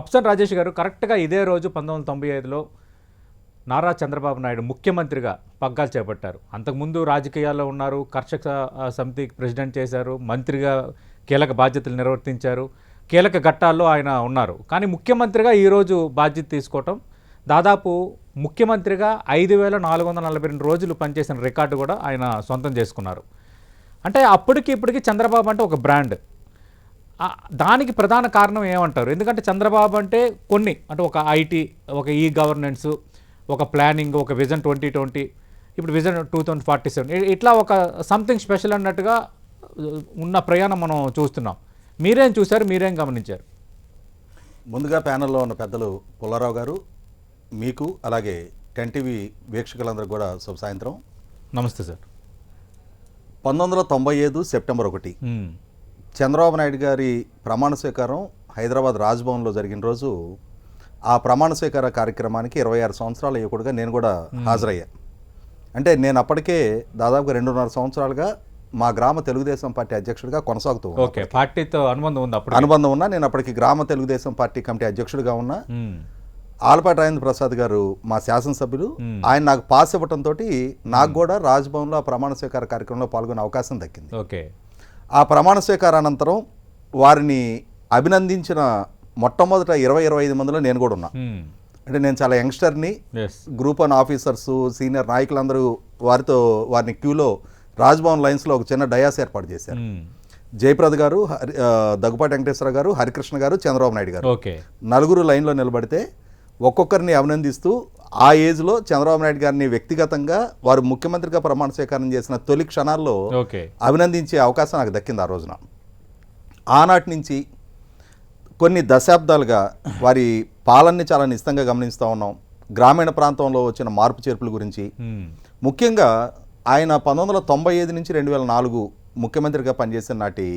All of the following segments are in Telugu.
అప్సన్ రాజేష్ గారు కరెక్ట్గా ఇదే రోజు పంతొమ్మిది వందల తొంభై ఐదులో నారా చంద్రబాబు నాయుడు ముఖ్యమంత్రిగా పగ్గాలు చేపట్టారు. అంతకుముందు రాజకీయాల్లో ఉన్నారు కర్షక సమితి సమితికి ప్రెసిడెంట్ చేశారు మంత్రిగా కీలక బాధ్యతలు నిర్వర్తించారు కీలక ఘట్టాల్లో ఆయన ఉన్నారు. కానీ ముఖ్యమంత్రిగా ఈరోజు బాధ్యత తీసుకోవటం దాదాపు ముఖ్యమంత్రిగా ఐదు వేల నాలుగు వందల నలభై రెండు రోజులు పనిచేసిన రికార్డు కూడా ఆయన సొంతం చేసుకున్నారు. అంటే అప్పటికి ఇప్పటికి చంద్రబాబు అంటే ఒక బ్రాండ్. దానికి ప్రధాన కారణం ఏమంటారు? ఎందుకంటే చంద్రబాబు అంటే కొన్ని అంటే ఒక ఐటీ ఒక ఈ గవర్నెన్స్ ఒక ప్లానింగ్ ఒక విజన్ ట్వంటీ ట్వంటీ ఇప్పుడు vision two thousand forty seven ఇట్లా ఒక సంథింగ్ స్పెషల్ అన్నట్టుగా ఉన్న ప్రయాణం మనం చూస్తున్నాం. మీరేం చూశారు? మీరేం గమనించారు? ముందుగా ప్యానెల్లో ఉన్న పెద్దలు పుల్లారావు గారు మీకు అలాగే టెన్ టీవీ వీక్షకులందరూ కూడా శుభ సాయంత్రం నమస్తే సార్. పంతొమ్మిది వందల తొంభై ఐదు సెప్టెంబర్ ఒకటి. చంద్రబాబు నాయుడు గారి ప్రమాణ స్వీకారం హైదరాబాద్ రాజ్భవన్లో జరిగిన రోజు ఆ ప్రమాణ స్వీకార కార్యక్రమానికి ఇరవై ఆరు సంవత్సరాల యువకుడుగా నేను కూడా హాజరయ్యా. అంటే నేను అప్పటికే దాదాపుగా రెండున్నర సంవత్సరాలుగా మా గ్రామ తెలుగుదేశం పార్టీ అధ్యక్షుడిగా కొనసాగుతూ ఉన్నాను. ఓకే పార్టీతో అనుబంధం ఉంది అప్పుడు అనుబంధం ఉన్నా నేను అప్పటికి గ్రామ తెలుగుదేశం పార్టీ కమిటీ అధ్యక్షుడిగా ఉన్నా. ఆలపాటి రాజేంద్ర ప్రసాద్ గారు మా శాసనసభ్యులు. ఆయన నాకు పాస్ ఇవ్వడంతో నాకు కూడా రాజ్భవన్లో ఆ ప్రమాణ స్వీకార కార్యక్రమంలో పాల్గొనే అవకాశం దక్కింది. ఓకే. ఆ ప్రమాణ స్వీకార అనంతరం వారిని అభినందించిన మొట్టమొదట ఇరవై ఇరవై ఐదు మందిలో నేను కూడా ఉన్నా. అంటే నేను చాలా యంగ్స్టర్ని గ్రూప్ వన్ ఆఫీసర్స్ సీనియర్ నాయకులందరూ వారితో వారిని క్యూలో రాజ్భవన్ లైన్స్లో ఒక చిన్న డయాస్ ఏర్పాటు చేశారు. జయప్రద గారు దగ్గుపాటి వెంకటేశ్వర గారు హరికృష్ణ గారు చంద్రబాబు నాయుడు గారు. ఓకే. నలుగురు లైన్లో నిలబడితే ఒక్కొక్కరిని అభినందిస్తూ ఆ ఏజ్లో చంద్రబాబు నాయుడు గారిని వ్యక్తిగతంగా వారు ముఖ్యమంత్రిగా ప్రమాణ స్వీకారం చేసిన తొలి క్షణాల్లో అభినందించే అవకాశం నాకు దక్కింది ఆ రోజున. ఆనాటి నుంచి కొన్ని దశాబ్దాలుగా వారి పాలనని చాలా నిశ్చితంగా గమనిస్తూ ఉన్నాం. గ్రామీణ ప్రాంతంలో వచ్చిన మార్పు చేర్పుల గురించి. ముఖ్యంగా ఆయన పంతొమ్మిది వందల తొంభై ఐదు నుంచి రెండు వేల నాలుగు ముఖ్యమంత్రిగా పనిచేసిన నాటి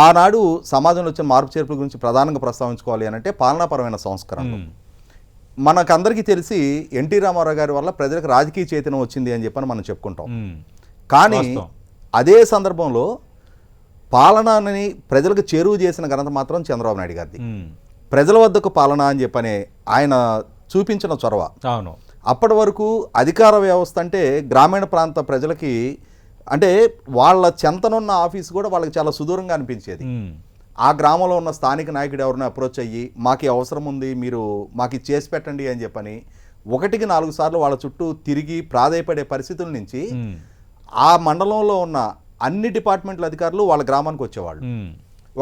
ఆనాడు సమాజంలో వచ్చిన మార్పు చేర్పుల గురించి ప్రధానంగా ప్రస్తావించుకోవాలి అని అంటే పాలనాపరమైన సంస్కరణలు. మనకందరికీ తెలిసి ఎన్టీ రామారావు గారి వల్ల ప్రజలకు రాజకీయ చైతన్యం వచ్చింది అని చెప్పని మనం చెప్పుకుంటాం. కానీ. అదే సందర్భంలో పాలనని ప్రజలకు చేరువ చేసిన ఘనత మాత్రం చంద్రబాబు నాయుడు గారిది. ప్రజల వద్దకు పాలన అని చెప్పని ఆయన చూపించిన చొరవ అవును అప్పటి వరకు అధికార వ్యవస్థ అంటే గ్రామీణ ప్రాంత ప్రజలకి అంటే వాళ్ళ చెంతనున్న ఆఫీస్ కూడా వాళ్ళకి చాలా సుదూరంగా అనిపించేది. ఆ గ్రామంలో ఉన్న స్థానిక నాయకుడు ఎవరిని అప్రోచ్ అయ్యి మాకు అవసరం ఉంది మీరు మాకు చేసి పెట్టండి అని చెప్పని ఒకటికి నాలుగు సార్లు వాళ్ళ చుట్టూ తిరిగి ప్రాధాయపడే పరిస్థితుల నుంచి. ఆ మండలంలో ఉన్న అన్ని డిపార్ట్మెంట్ల అధికారులు వాళ్ళ గ్రామానికి వచ్చేవాళ్ళు.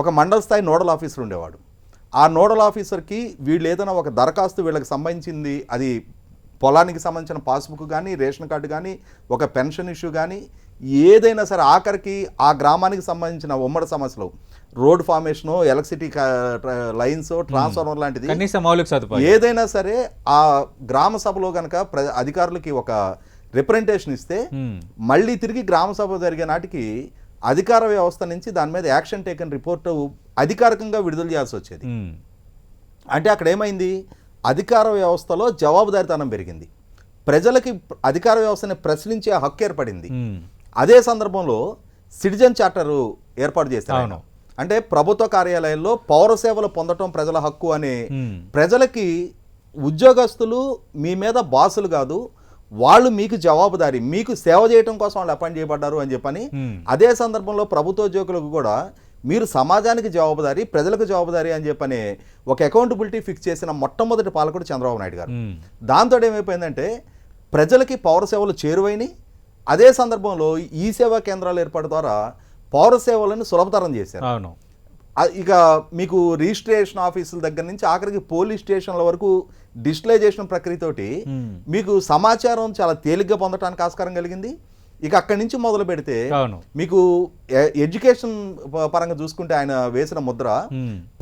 ఒక మండల స్థాయి నోడల్ ఆఫీసర్ ఉండేవాడు ఆ నోడల్ ఆఫీసర్కి వీళ్ళు ఏదైనా ఒక దరఖాస్తు వీళ్ళకి సంబంధించింది అది పొలానికి సంబంధించిన పాస్బుక్ కానీ రేషన్ కార్డు కానీ ఒక పెన్షన్ ఇష్యూ కానీ ఏదైనా సరే ఆఖరికి ఆ గ్రామానికి సంబంధించిన ఉమ్మడి సమస్యలు road formation electricity lines transformer లాంటిది. కనీస మౌలిక సదుపాయం ఏదైనా సరే ఆ గ్రామ సభలో కనుక ప్ర అధికారులకి ఒక రిప్రజెంటేషన్ ఇస్తే. మళ్ళీ తిరిగి గ్రామ సభ జరిగే నాటికి అధికార వ్యవస్థ నుంచి దాని మీద యాక్షన్ టేకన్ రిపోర్ట్ అధికారికంగా విడుదల చేయాల్సి వచ్చేది. అంటే అక్కడ ఏమైంది? అధికార వ్యవస్థలో జవాబుదారితనం పెరిగింది. ప్రజలకి అధికార వ్యవస్థని ప్రశ్నించే హక్కు ఏర్పడింది. అదే సందర్భంలో సిటిజన్ చార్టర్ ఏర్పాటు చేశారు. అంటే ప్రభుత్వ కార్యాలయాల్లో పౌర సేవలు పొందటం ప్రజల హక్కు అనే. ప్రజలకి ఉద్యోగస్తులు మీ మీద బాసులు కాదు వాళ్ళు మీకు జవాబుదారి మీకు సేవ చేయటం కోసం వాళ్ళు అపాయింట్ చేయబడ్డారు అని చెప్పని. అదే సందర్భంలో ప్రభుత్వ ఉద్యోగులకు కూడా మీరు సమాజానికి జవాబుదారి ప్రజలకు జవాబుదారి అని చెప్పని ఒక అకౌంటబిలిటీ ఫిక్స్ చేసిన మొట్టమొదటి పాలకుడు చంద్రబాబు నాయుడు గారు. దాంతో ఏమైపోయిందంటే ప్రజలకి పౌర సేవలు చేరువైనవి అదే సందర్భంలో ఈ సేవా కేంద్రాల ఏర్పాటు ద్వారా పౌర సేవలను సులభతరం చేశారు. అవును. ఇక మీకు రిజిస్ట్రేషన్ ఆఫీసుల దగ్గర నుంచి ఆఖరికి పోలీస్ స్టేషన్ల వరకు డిజిటలైజేషన్ ప్రక్రియతోటి. మీకు సమాచారం చాలా తేలిగ్గా పొందడానికి ఆస్కారం కలిగింది. ఇక అక్కడి నుంచి మొదలు పెడితే మీకు ఎడ్యుకేషన్ పరంగా చూసుకుంటే ఆయన వేసిన ముద్ర.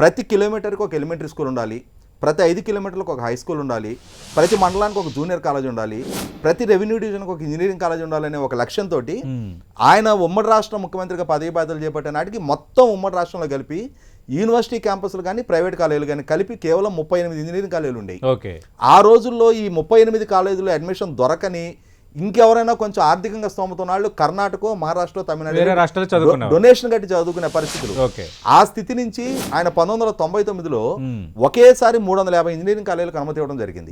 ప్రతి కిలోమీటర్కి ఒక ఎలిమెంటరీ స్కూల్ ఉండాలి. ప్రతి ఐదు కిలోమీటర్లకు ఒక హై స్కూల్ ఉండాలి ప్రతి మండలానికి ఒక జూనియర్ కాలేజ్ ఉండాలి ప్రతి రెవెన్యూ డివిజన్కి ఒక ఇంజనీరింగ్ కాలేజ్ ఉండాలనే ఒక లక్ష్యంతో మ్మ్. ఆయన ఉమ్మడి రాష్ట్ర ముఖ్యమంత్రిగా పదవి బాధ్యతలు చేపట్టే నాటికి మొత్తం ఉమ్మడి రాష్ట్రంలో కలిపి యూనివర్సిటీ క్యాంపస్లు కానీ ప్రైవేట్ కాలేజీలు కానీ కలిపి కేవలం ముప్పై ఎనిమిది ఇంజనీరింగ్ కాలేజీలు ఉండేవి ఓకే ఆ రోజుల్లో ఈ ముప్పై ఎనిమిది కాలేజీలో అడ్మిషన్ దొరకని ఇంకెవరైనా కొంచెం ఆర్థికంగా స్తోమత వాళ్ళు కర్ణాటక మహారాష్ట్ర తమిళనాడు డొనేషన్ కట్టి చదువుకునే పరిస్థితులు ఆ స్థితి నుంచి ఆయన పంతొమ్మిది వందల తొంభై తొమ్మిదిలో మ్మ్. ఒకేసారి మూడు వందల యాభై ఇంజనీరింగ్ కాలేజీలకు అనుమతి ఇవ్వడం జరిగింది.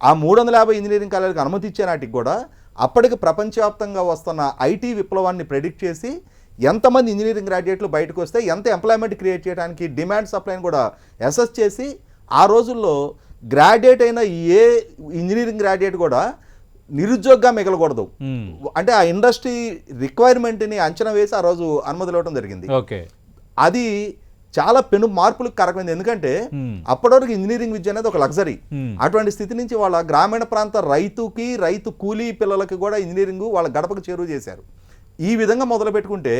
ఆ మూడు వందల యాభై ఇంజనీరింగ్ కాలేజీలకు అనుమతి ఇచ్చే నాటికి కూడా అప్పటికి ప్రపంచవ్యాప్తంగా వస్తున్న ఐటీ విప్లవాన్ని ప్రెడిక్ట్ చేసి ఎంతమంది ఇంజనీరింగ్ గ్రాడ్యుయేట్లు బయటకు వస్తే ఎంత ఎంప్లాయ్మెంట్ క్రియేట్ చేయడానికి డిమాండ్ సప్లైని కూడా అసెస్ చేసి ఆ రోజుల్లో గ్రాడ్యుయేట్ అయిన ఏ ఇంజనీరింగ్ గ్రాడ్యుయేట్ కూడా నిరుద్యోగంగా మిగలకూడదు. అంటే ఆ ఇండస్ట్రీ రిక్వైర్మెంట్ని అంచనా వేసి ఆ రోజు అనుమతులు ఇవ్వడం జరిగింది ఓకే అది చాలా పెను మార్పులకు కారకమైంది ఎందుకంటే. అప్పటివరకు ఇంజనీరింగ్ విద్య అనేది ఒక లగ్జరీ. అటువంటి స్థితి నుంచి వాళ్ళ గ్రామీణ ప్రాంత రైతుకి రైతు కూలీ పిల్లలకి కూడా ఇంజనీరింగ్ వాళ్ళ గడపకు చేరువ చేశారు ఈ విధంగా మొదలు పెట్టుకుంటే.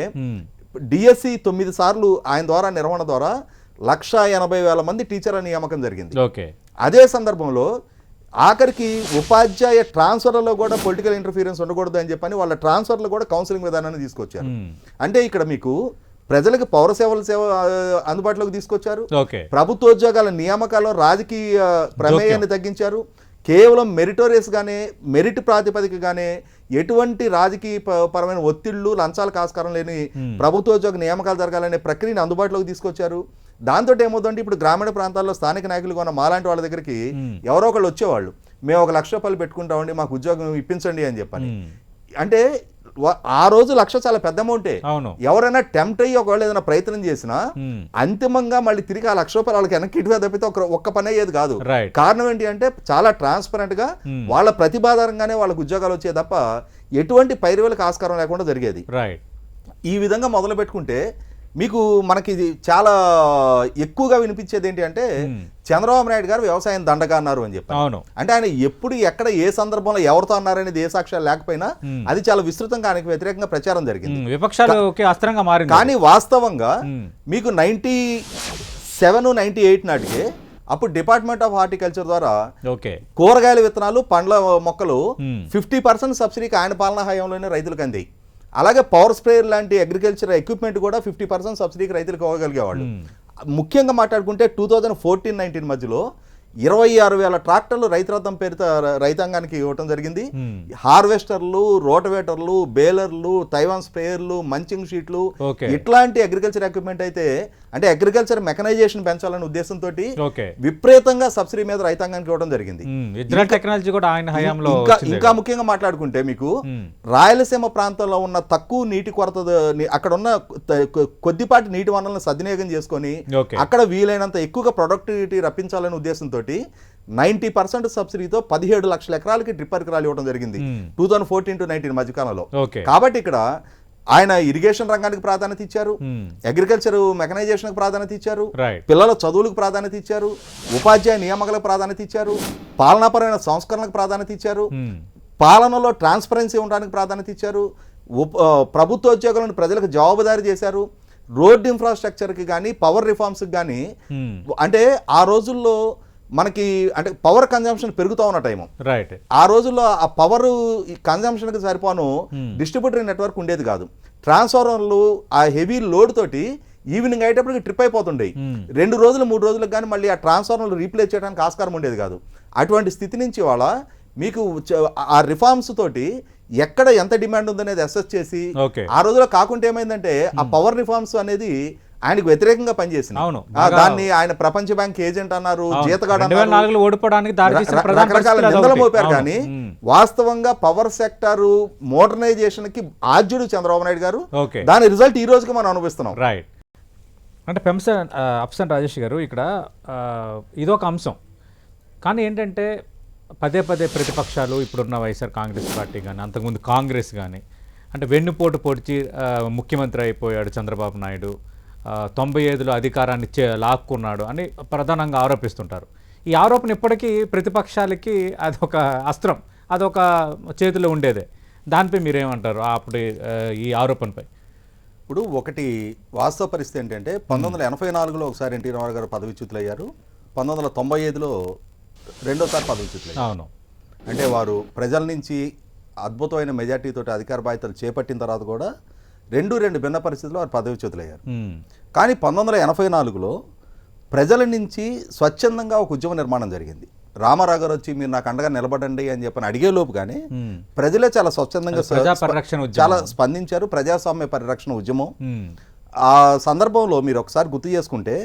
డిఎస్సి తొమ్మిది సార్లు ఆయన ద్వారా నిర్వహణ ద్వారా లక్ష ఎనభై వేల మంది టీచర్ల నియామకం జరిగింది ఓకే అదే సందర్భంలో ఆఖరికి ఉపాధ్యాయ ట్రాన్స్ఫర్లలో కూడా పొలిటికల్ ఇంటర్ఫీరెన్స్ ఉండకూడదు అని చెప్పని వాళ్ళ ట్రాన్స్ఫర్లో కూడా కౌన్సిలింగ్ విధానాన్ని తీసుకొచ్చారు. అంటే ఇక్కడ మీకు ప్రజలకు పౌర సేవల సేవ అందుబాటులోకి తీసుకొచ్చారు. ప్రభుత్వోద్యోగాల నియామకాల్లో రాజకీయ ప్రమేయాన్ని తగ్గించారు. కేవలం మెరిటోరియస్ గానే మెరిట్ ప్రాతిపదికగానే ఎటువంటి రాజకీయ పరమైన ఒత్తిళ్ళు లంచాలకు ఆస్కారం లేని. ప్రభుత్వోద్యోగ నియామకాలు జరగాలనే ప్రక్రియను అందుబాటులోకి తీసుకొచ్చారు. దాంతో ఏమవుతుందంటే ఇప్పుడు గ్రామీణ ప్రాంతాల్లో స్థానిక నాయకులు ఉన్న మాలాంటి వాళ్ళ దగ్గరికి. ఎవరో ఒకళ్ళు వచ్చేవాళ్ళు మేము ఒక లక్ష రూపాయలు పెట్టుకుంటామండి మాకు ఉద్యోగం ఇప్పించండి అని చెప్పని. అంటే ఆ రోజు లక్ష చాలా పెద్ద అమౌంటే ఎవరైనా టెంప్ట్ అయ్యి ఒకవేళ ఏదైనా ప్రయత్నం చేసినా. అంతిమంగా మళ్ళీ తిరిగి ఆ లక్ష రూపాయలు వాళ్ళకి వెనక్కి తప్పితే ఒక ఒక్క పని అయ్యేది కాదు కారణం ఏంటి అంటే చాలా ట్రాన్స్పరెంట్గా. వాళ్ళ ప్రతిభాధారంగానే వాళ్ళకి ఉద్యోగాలు వచ్చేది తప్ప ఎటువంటి పైరువులకు ఆస్కారం లేకుండా జరిగేది ఈ విధంగా మొదలు పెట్టుకుంటే మీకు మనకి చాలా ఎక్కువగా వినిపించేది ఏంటి అంటే. చంద్రబాబు నాయుడు గారు వ్యవసాయం దండగా అన్నారు అని చెప్పి అవును అంటే ఆయన ఎప్పుడు ఎక్కడ ఏ సందర్భంలో ఎవరితో అన్నారనేది ఏ సాక్ష్యాలు లేకపోయినా. అది చాలా విస్తృతంగా ఆయనకు వ్యతిరేకంగా ప్రచారం జరిగింది మ్మ్. విపక్షాలకి అస్త్రంగా మారింది కానీ వాస్తవంగా. మీకు నైంటీ సెవెన్ నైంటీ ఎయిట్ నాటికి అప్పుడు డిపార్ట్మెంట్ ఆఫ్ హార్టికల్చర్ ద్వారా కూరగాయల విత్తనాలు పండ్ల మొక్కలు. ఫిఫ్టీ పర్సెంట్ సబ్సిడీకి ఆయన పాలనా హయాంలోనే రైతులకు అందాయి అలాగే పవర్ స్ప్రేయర్ లాంటి అగ్రికల్చర్ ఎక్విప్మెంట్ కూడా ఫిఫ్టీ పర్సెంట్ సబ్సిడీకి రైతులకు ఇవ్వగలిగేవాళ్ళు. ముఖ్యంగా మాట్లాడుకుంటే టూ థౌజండ్ ఫోర్టీన్ నైన్టీన్ మధ్యలో ఇరవై ఆరు వేల ట్రాక్టర్లు రైతురథం పేరుతో రైతాంగానికి ఇవ్వటం జరిగింది. హార్వెస్టర్లు రోటవేటర్లు బేలర్లు తైవాన్ స్ప్రేయర్లు మంచింగ్ షీట్లు ఇట్లాంటి అగ్రికల్చర్ ఎక్విప్మెంట్ అయితే అంటే అగ్రికల్చర్ మెకనైజేషన్ పెంచాలనే ఉద్దేశంతో విపరీతంగా సబ్సిడీ మీద రైతాంగానికి ఇవ్వడం జరిగింది. టెక్నాలజీ కూడా ఆయన హయాంలో ఇంకా ముఖ్యంగా మాట్లాడుకుంటే మీకు. రాయలసీమ ప్రాంతంలో ఉన్న తక్కువ నీటి కొరత అక్కడ ఉన్న కొద్దిపాటి నీటి వనరులను సద్వినియోగం చేసుకొని అక్కడ వీలైనంత ఎక్కువగా ప్రొడక్టివిటీ రప్పించాలనే ఉద్దేశంతో నైంటీ పర్సెంట్ సబ్సిడీతో పదిహేడు లక్షల ఎకరాలకి డ్రిప్ పరికరాలు ఇవ్వడం జరిగింది. Two thousand fourteen to nineteen మధ్యకాలంలో. కాబట్టి ఇక్కడ ఆయన ఇరిగేషన్ రంగానికి ప్రాధాన్యత ఇచ్చారు. అగ్రికల్చర్ మెకనైజేషన్కి ప్రాధాన్యత ఇచ్చారు. పిల్లల చదువులకు ప్రాధాన్యత ఇచ్చారు. ఉపాధ్యాయ నియామకాలకు ప్రాధాన్యత ఇచ్చారు. పాలనాపరమైన సంస్కరణలకు ప్రాధాన్యత ఇచ్చారు. పాలనలో ట్రాన్స్పరెన్సీ ఉండడానికి ప్రాధాన్యత ఇచ్చారు. ప్రభుత్వ ఉద్యోగులను ప్రజలకు జవాబుదారీ చేశారు. రోడ్ ఇన్ఫ్రాస్ట్రక్చర్కి కానీ పవర్ రిఫార్మ్స్కి కానీ. అంటే ఆ రోజుల్లో మనకి అంటే పవర్ కన్జంప్షన్ పెరుగుతూ ఉన్న టైము రైట్ ఆ రోజుల్లో ఆ పవర్ కన్జంప్షన్కి సరిపోను Hmm. డిస్ట్రిబ్యూటరీ నెట్వర్క్ ఉండేది కాదు. ట్రాన్స్ఫార్మర్లు ఆ హెవీ లోడ్ తోటి ఈవినింగ్ అయ్యేటప్పటికి ట్రిప్ అయిపోతుండేవి Hmm. రెండు రోజులు మూడు రోజులకు కానీ మళ్ళీ ఆ ట్రాన్స్ఫార్మర్లు రీప్లేస్ చేయడానికి ఆస్కారం ఉండేది కాదు. అటువంటి స్థితి నుంచి వాళ్ళ మీకు ఆ రిఫార్మ్స్ తోటి ఎక్కడ ఎంత డిమాండ్ ఉందనేది అసెస్ చేసి ఆ రోజులో కాకుంటే ఏమైందంటే ఆ పవర్ రిఫార్మ్స్ అనేది ఆయనకు వ్యతిరేకంగా పనిచేసింది. అవును, దాన్ని ఆయన ప్రపంచ బ్యాంక్ ఏజెంట్ అన్నారు జీతగాడు అన్నారు. ఓడిపోవడానికి రకరకాల నిందలు. మోపారు. కానీ. వాస్తవంగా పవర్ సెక్టర్ మోడర్నైజేషన్కి ఆద్యుడు చంద్రబాబు నాయుడు గారు. ఓకే. దాని రిజల్ట్ ఈ రోజుకి మనం అనుభవిస్తున్నాం. రైట్. అంటే పెంసన్ అప్సన్ రాజేష్ గారు ఇక్కడ ఇదొక అంశం. కానీ ఏంటంటే పదే పదే ప్రతిపక్షాలు ఇప్పుడున్న వైఎస్ఆర్ కాంగ్రెస్ పార్టీ కానీ అంతకుముందు కాంగ్రెస్ కానీ అంటే వెన్నుపోటు పొడిచి ముఖ్యమంత్రి అయిపోయాడు చంద్రబాబు నాయుడు. తొంభై ఐదులో అధికారాన్ని చే లాక్కున్నాడు అని ప్రధానంగా ఆరోపిస్తుంటారు. ఈ ఆరోపణ ఇప్పటికీ ప్రతిపక్షాలకి అదొక అస్త్రం అదొక చేతిలో ఉండేదే. దానిపై మీరేమంటారు? అప్పుడు ఈ ఆరోపణపై. ఇప్పుడు ఒకటి వాస్తవ పరిస్థితి ఏంటంటే పంతొమ్మిది వందల ఎనభై నాలుగులో ఒకసారి ఎన్టీ రామారావు గారు పదవిచ్యుతులయ్యారు పంతొమ్మిది వందల తొంభై ఐదులో రెండోసారి పదవిచ్యుతులయ్యారు అవును. అంటే వారు ప్రజల నుంచి అద్భుతమైన మెజార్టీతో అధికార బాధ్యతలు చేపట్టిన తర్వాత కూడా రెండు రెండు భిన్న పరిస్థితుల్లో వారు పదవిచ్యుతులయ్యారు మ్మ్. కానీ పంతొమ్మిది వందల ఎనభై నాలుగులో ప్రజల నుంచి స్వచ్ఛందంగా ఒక ఉద్యమ నిర్మాణం జరిగింది. రామారావు గారు వచ్చి మీరు నాకు అండగా నిలబడండి అని చెప్పని అడిగే లోపు కానీ ప్రజలే చాలా స్వచ్ఛందంగా. చాలా స్పందించారు. ప్రజాస్వామ్య పరిరక్షణ ఉద్యమం. ఆ సందర్భంలో మీరు ఒకసారి గుర్తు చేసుకుంటే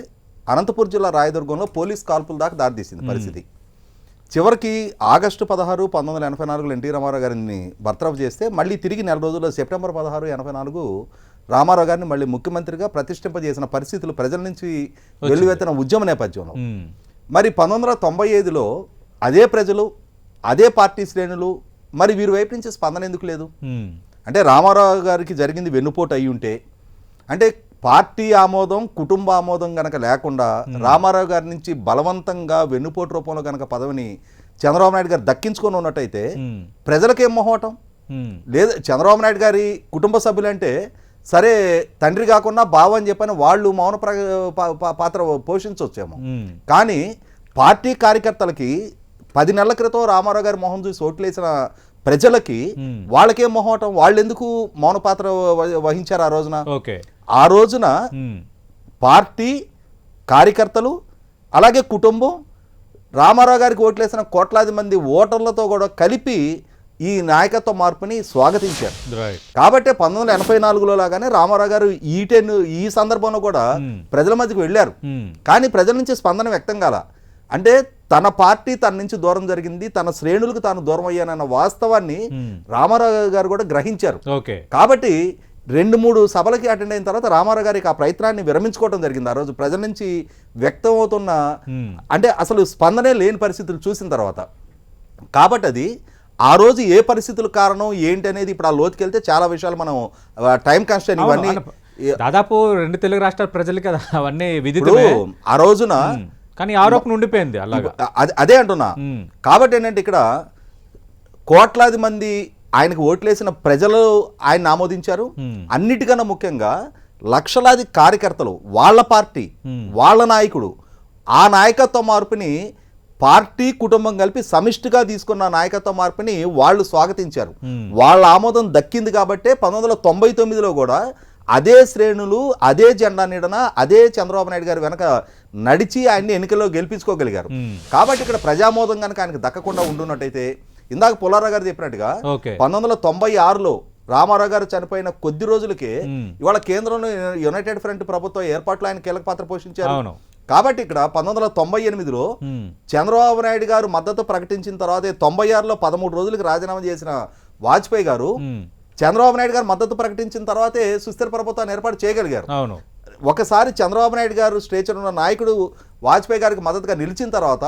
అనంతపురం జిల్లా రాయదుర్గంలో పోలీస్ కాల్పుల దాకా దారితీసింది పరిస్థితి. చివరికి ఆగస్టు పదహారు పంతొమ్మిది వందల ఎనభై నాలుగులో ఎన్టీ రామారావు గారిని బర్తరఫ్ చేస్తే మళ్ళీ తిరిగి నెల రోజుల్లో సెప్టెంబర్ పదహారు ఎనభై నాలుగు రామారావు గారిని మళ్ళీ ముఖ్యమంత్రిగా ప్రతిష్ఠింపజేసిన పరిస్థితులు ప్రజల నుంచి వెల్లువెత్తిన ఉద్యమ నేపథ్యంలో. మరి పంతొమ్మిది వందల తొంభై ఐదులో అదే ప్రజలు అదే పార్టీ శ్రేణులు మరి వీరి వైపు నుంచి స్పందన ఎందుకు లేదు? అంటే రామారావు గారికి జరిగింది వెన్నుపోటు అయి ఉంటే అంటే పార్టీ ఆమోదం కుటుంబ ఆమోదం గనక లేకుండా రామారావు గారి నుంచి బలవంతంగా వెన్నుపోటు రూపంలో గనక పదవిని చంద్రబాబు నాయుడు గారు దక్కించుకొని ఉన్నట్టయితే ప్రజలకేం మొహోటం లేదు చంద్రబాబు నాయుడు గారి కుటుంబ సభ్యులంటే సరే తండ్రి కాకుండా బావ అని చెప్పని వాళ్ళు మౌన పాత్ర పోషించవచ్చేమో కానీ పార్టీ కార్యకర్తలకి పది నెలల క్రితం రామారావు గారి మొహం చూసి ఓట్లేసిన ప్రజలకి. వాళ్ళకేం మొహోటం వాళ్ళు ఎందుకు మౌన పాత్ర వహించారు ఆ రోజున? ఓకే. ఆ రోజున పార్టీ కార్యకర్తలు అలాగే కుటుంబం రామారావు గారికి ఓట్లేసిన కోట్లాది మంది ఓటర్లతో కూడా కలిపి ఈ నాయకత్వ మార్పుని స్వాగతించారు. కాబట్టి పంతొమ్మిది వందల ఎనభై నాలుగులో లాగానే రామారావు గారు ఈ టెన్ ఈ సందర్భంలో కూడా. ప్రజల మధ్యకు వెళ్ళారు. కానీ ప్రజల నుంచి స్పందన వ్యక్తం కాల. అంటే తన పార్టీ తన నుంచి దూరం జరిగింది తన శ్రేణులకు తాను దూరం అయ్యానన్న వాస్తవాన్ని రామారావు గారు కూడా గ్రహించారు. ఓకే. కాబట్టి రెండు మూడు సభలకి అటెండ్ అయిన తర్వాత రామారావు గారికి ఆ ప్రయత్నాన్ని విరమించుకోవడం జరిగింది. ఆ రోజు ప్రజల నుంచి వ్యక్తం అవుతున్న అంటే అసలు స్పందనే లేని పరిస్థితులు చూసిన తర్వాత. కాబట్టి అది ఆ రోజు ఏ పరిస్థితుల కారణం ఏంటి అనేది ఇప్పుడు ఆ లోతుకెళ్తే చాలా విషయాలు మనం టైం కన్స్టెంట్ ఇవన్నీ దాదాపు రెండు తెలుగు రాష్ట్రాల ప్రజలకి అవన్నీ విదితమే. ఆ రోజున కానీ ఆరోపణ ఉండిపోయింది అలాగా. అదే అంటున్నా. కాబట్టి ఏంటంటే ఇక్కడ కోట్లాది మంది ఆయనకు ఓట్లేసిన ప్రజలు ఆయన ఆమోదించారు. అన్నిటికన్నా ముఖ్యంగా లక్షలాది కార్యకర్తలు వాళ్ళ పార్టీ వాళ్ళ నాయకుడు ఆ నాయకత్వ మార్పుని పార్టీ కుటుంబం కలిపి సమిష్టిగా తీసుకున్న నాయకత్వ మార్పుని వాళ్ళు స్వాగతించారు. వాళ్ళ ఆమోదం దక్కింది కాబట్టే పంతొమ్మిది వందల తొంభై తొమ్మిదిలో కూడా అదే శ్రేణులు అదే జెండా నీడన అదే చంద్రబాబు నాయుడు గారు వెనక నడిచి ఆయన్ని ఎన్నికల్లో గెలిపించుకోగలిగారు. కాబట్టి ఇక్కడ ప్రజామోదం కనుక ఆయనకు దక్కకుండా ఉండున్నట్టయితే ఇందాక పుల్లారావు గారు చెప్పినట్టుగా పంతొమ్మిది వందల తొంభై ఆరులో రామారావు గారు చనిపోయిన కొద్ది రోజులకే ఇవాళ కేంద్రంలో యునైటెడ్ ఫ్రంట్ ప్రభుత్వ ఏర్పాట్లో ఆయన కీలక పాత్ర పోషించారు. కాబట్టి ఇక్కడ పంతొమ్మిది వందల తొంభై ఎనిమిదిలో చంద్రబాబు నాయుడు గారు మద్దతు ప్రకటించిన తర్వాత తొంభై ఆరులో పదమూడు రోజులకు రాజీనామా చేసిన వాజ్పేయి గారు చంద్రబాబు నాయుడు గారు మద్దతు ప్రకటించిన తర్వాతే సుస్థిర ప్రభుత్వాన్ని ఏర్పాటు చేయగలిగారు. ఒకసారి చంద్రబాబు నాయుడు గారు స్టేచర్ ఉన్న నాయకుడు వాజ్పేయి గారికి మద్దతుగా నిలిచిన తర్వాత.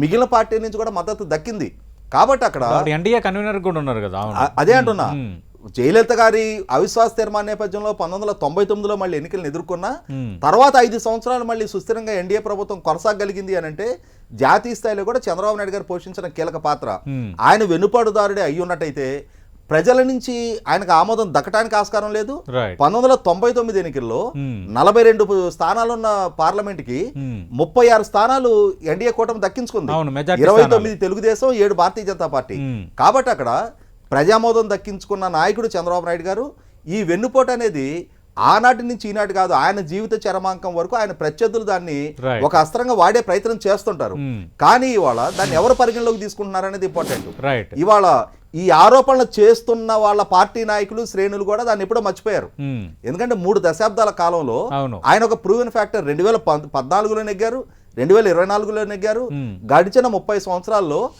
మిగిలిన పార్టీ నుంచి కూడా మద్దతు దక్కింది. కాబట్టి అక్కడ ఎన్డీఏ కన్వీనర్ కూడా ఉన్నారు కదా అదే అంటున్నా. జయలలిత గారి అవిశ్వాస తీర్మాన నేపథ్యంలో పంతొమ్మిది వందల తొంభై తొమ్మిదిలో మళ్ళీ ఎన్నికలను ఎదుర్కొన్నా తర్వాత ఐదు సంవత్సరాలు మళ్ళీ సుస్థిరంగా ఎన్డీఏ ప్రభుత్వం కొనసాగలిగింది అని అంటే జాతీయ స్థాయిలో కూడా చంద్రబాబు నాయుడు గారు పోషించిన కీలక పాత్ర. ఆయన వెనుపాటుదారుడే అయి ఉన్నట్టయితే ప్రజల నుంచి ఆయనకు ఆమోదం దక్కడానికి ఆస్కారం లేదు. పంతొమ్మిది వందల తొంభై తొమ్మిది ఎన్నికల్లో ఉమ్, నలభై రెండు స్థానాలున్న పార్లమెంట్కి ఉమ్, ముప్పై ఆరు స్థానాలు ఎన్డీఏ కూటమి దక్కించుకుంది. ఇరవై. తొమ్మిది తెలుగుదేశం ఏడు భారతీయ జనతా పార్టీ. ఉమ్, కాబట్టి అక్కడ ప్రజామోదం దక్కించుకున్న నాయకుడు చంద్రబాబు నాయుడు గారు ఈ వెన్నుపోటు అనేది ఆనాటి నుంచి ఈనాటి కాదు ఆయన జీవిత చరమాంకం వరకు ఆయన ప్రత్యర్థులు దాన్ని. ఒక అస్త్రంగా వాడే ప్రయత్నం చేస్తుంటారు. కానీ ఇవాళ దాన్ని ఎవరు పరిగణలోకి తీసుకుంటున్నారు అనేది ఇంపార్టెంట్ రైట్ ఇవాళ ఈ ఆరోపణలు చేస్తున్న వాళ్ళ పార్టీ నాయకులు శ్రేణులు కూడా దాన్ని ఎప్పుడో మర్చిపోయారు. ఎందుకంటే మూడు దశాబ్దాల కాలంలో ఆయన ఒక ప్రూవెన్ ఫ్యాక్టర్ రెండు వేల పద్- పద్నాలుగులో నెగ్గారు రెండు వేల ఇరవై నాలుగులో నెగ్గారు. గడిచిన ముప్పై సంవత్సరాల్లో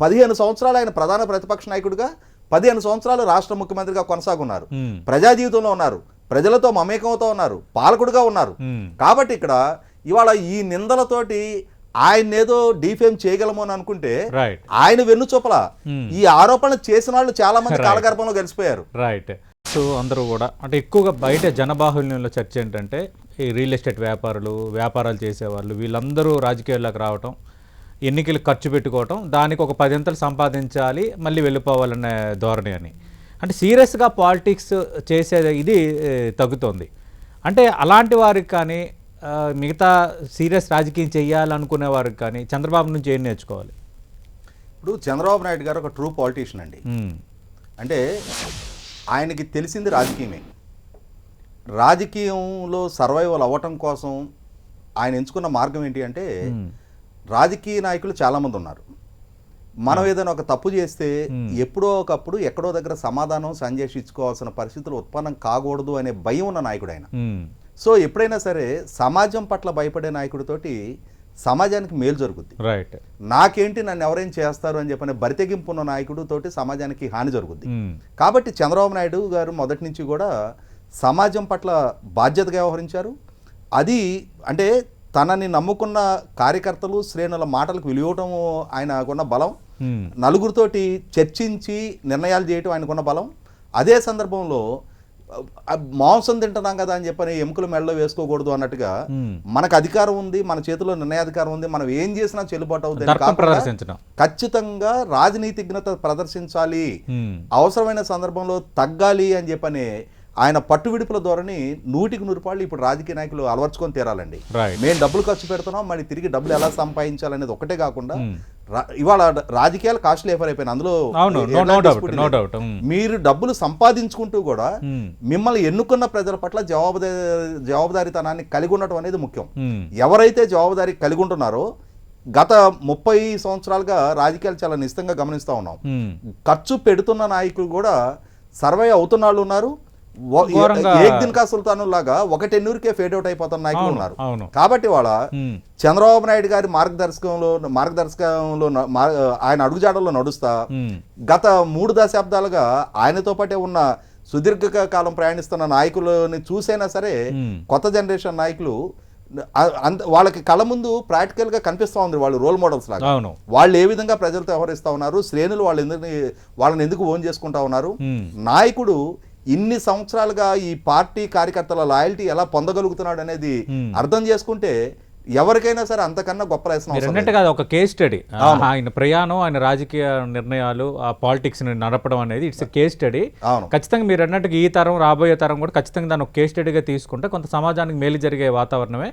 పదిహేను సంవత్సరాలు ఆయన ప్రధాన ప్రతిపక్ష నాయకుడిగా పదిహేను సంవత్సరాలు రాష్ట్ర ముఖ్యమంత్రిగా కొనసాగున్నారు. ప్రజా జీవితంలో ఉన్నారు. ప్రజలతో మమేకమవుతూ ఉన్నారు. పాలకుడుగా ఉన్నారు. కాబట్టి ఇక్కడ ఇవాళ ఈ నిందలతోటి ఆయన ఏదో డీఫేమ్ చేయగలము అని అనుకుంటే రైట్ ఆయన వెన్నుచూపల Hmm. ఈ ఆరోపణలు చేసిన వాళ్ళు చాలా మంది. కాలగర్భంలో కలిసిపోయారు రైట్ సో అందరూ కూడా అంటే ఎక్కువగా బయట జనబాహుల్యంలో చర్చ ఏంటంటే ఈ రియల్ ఎస్టేట్ వ్యాపారులు వ్యాపారాలు చేసేవాళ్ళు వీళ్ళందరూ రాజకీయాల్లోకి రావటం ఎన్నికలు ఖర్చు పెట్టుకోవటం దానికి ఒక పదింతలు సంపాదించాలి మళ్ళీ వెళ్ళిపోవాలనే ధోరణి అని. అంటే సీరియస్గా పాలిటిక్స్ చేసే ఇది తగ్గుతోంది. అంటే అలాంటి వారికి కానీ మిగతా సీరియస్ రాజకీయం చేయాలనుకునే వారికి కానీ చంద్రబాబు నుంచి ఏం నేర్చుకోవాలి? ఇప్పుడు చంద్రబాబు నాయుడు గారు ఒక ట్రూ పాలిటీషియన్ అండి. అంటే ఆయనకి తెలిసింది రాజకీయమే. రాజకీయంలో సర్వైవల్ అవ్వటం కోసం ఆయన ఎంచుకున్న మార్గం ఏంటి అంటే రాజకీయ నాయకులు చాలామంది ఉన్నారు. మనం ఏదైనా ఒక తప్పు చేస్తే ఎప్పుడో ఒకప్పుడు ఎక్కడో దగ్గర సమాధానం సంజేషించుకోవాల్సిన పరిస్థితులు ఉత్పన్నం కాకూడదు అనే భయం ఉన్న నాయకుడు ఆయన. సో ఎప్పుడైనా సరే సమాజం పట్ల భయపడే నాయకుడితోటి సమాజానికి మేలు జరుగుద్ది. రైట్ నాకేంటి నన్ను ఎవరేం చేస్తారు అని చెప్పని బరితెగింపు ఉన్న నాయకుడు తోటి సమాజానికి హాని జరుగుద్ది. ఉమ్, కాబట్టి చంద్రబాబు నాయుడు గారు మొదటి నుంచి కూడా సమాజం పట్ల బాధ్యతగా వ్యవహరించారు. అది అంటే తనని నమ్ముకున్న కార్యకర్తలు శ్రేణుల మాటలకు విలువటం ఆయనకున్న బలం. ఉమ్, నలుగురితోటి చర్చించి నిర్ణయాలు చేయటం ఆయనకున్న బలం. అదే సందర్భంలో మాంసం తింటున్నాం కదా అని చెప్పని ఎముకలు మెడలో వేసుకోకూడదు అన్నట్టుగా. మనకు అధికారం ఉంది మన చేతిలో నిర్ణయాధికారం ఉంది మనం ఏం చేసినా చెల్లుబాటు అవుతుంది ఖచ్చితంగా రాజనీతిజ్ఞత ప్రదర్శించాలి. అవసరమైన సందర్భంలో తగ్గాలి అని చెప్పని ఆయన పట్టు విడుపుల ధోరణి నూటికి నూరు పాళ్ళు ఇప్పుడు రాజకీయ నాయకులు అలవర్చుకొని తీరాలండి. మేము డబ్బులు ఖర్చు పెడుతున్నాం మరి తిరిగి డబ్బులు ఎలా సంపాదించాలనేది ఒకటే కాకుండా Hmm. ఇవాళ రాజకీయాలు కాస్ట్లీ అయిపోయినాయి. అందులో ఉమ్, మీరు డబ్బులు సంపాదించుకుంటూ కూడా ఉమ్, మిమ్మల్ని ఎన్నుకున్న ప్రజల పట్ల జవాబుదారి జవాబుదారీతనాన్ని కలిగి ఉండటం అనేది ముఖ్యం. ఎవరైతే జవాబుదారీ కలిగి ఉంటున్నారో గత ముప్పై సంవత్సరాలుగా రాజకీయాలు చాలా నిశ్చితంగా గమనిస్తూ ఉన్నాం. ఖర్చు పెడుతున్న నాయకులు కూడా సర్వే అవుతున్న వాళ్ళు ఉన్నారు ఏక్ దిన్ కా సుల్తాను లాగా ఒక టెన్నూరికే ఫేడ్ అవుట్ అయిపోతున్న నాయకులు ఉన్నారు. కాబట్టి వాళ్ళ చంద్రబాబు నాయుడు గారి మార్గదర్శకంలో మార్గదర్శకంలో ఆయన అడుగుజాడల్లో నడుస్తా గత మూడు దశాబ్దాలుగా ఆయనతో పాటే ఉన్న సుదీర్ఘ కాలం ప్రయాణిస్తున్న నాయకులని చూసైనా సరే కొత్త జనరేషన్ నాయకులు అంత వాళ్ళకి కళ్ళ ముందు ప్రాక్టికల్గా కనిపిస్తా ఉంది వాళ్ళు రోల్ మోడల్స్ లాగా. వాళ్ళు ఏ విధంగా ప్రజలతో వ్యవహరిస్తా ఉన్నారు శ్రేణులు వాళ్ళు ఎందుకు వాళ్ళని ఎందుకు ఓన్ చేసుకుంటా ఉన్నారు. నాయకుడు ఇన్ని సంవత్సరాలుగా ఈ పార్టీ కార్యకర్తల లాయల్టీ ఎలా పొందగలుగుతున్నాడు అనేది. అర్థం చేసుకుంటే ఎవరికైనా సరే అంతకన్నా గొప్ప రాసిన అది ఒక కేస్ స్టడీ ఆయన ప్రయాణం ఆయన రాజకీయ నిర్ణయాలు ఆ పాలిటిక్స్ని నడపడం అనేది ఇట్స్ కేస్ స్టడీ ఖచ్చితంగా మీరు అన్నట్టుగా ఈ తరం రాబోయే తరం కూడా ఖచ్చితంగా దాన్ని ఒక కేస్ స్టడీగా తీసుకుంటే కొంత సమాజానికి మేలు జరిగే వాతావరణమే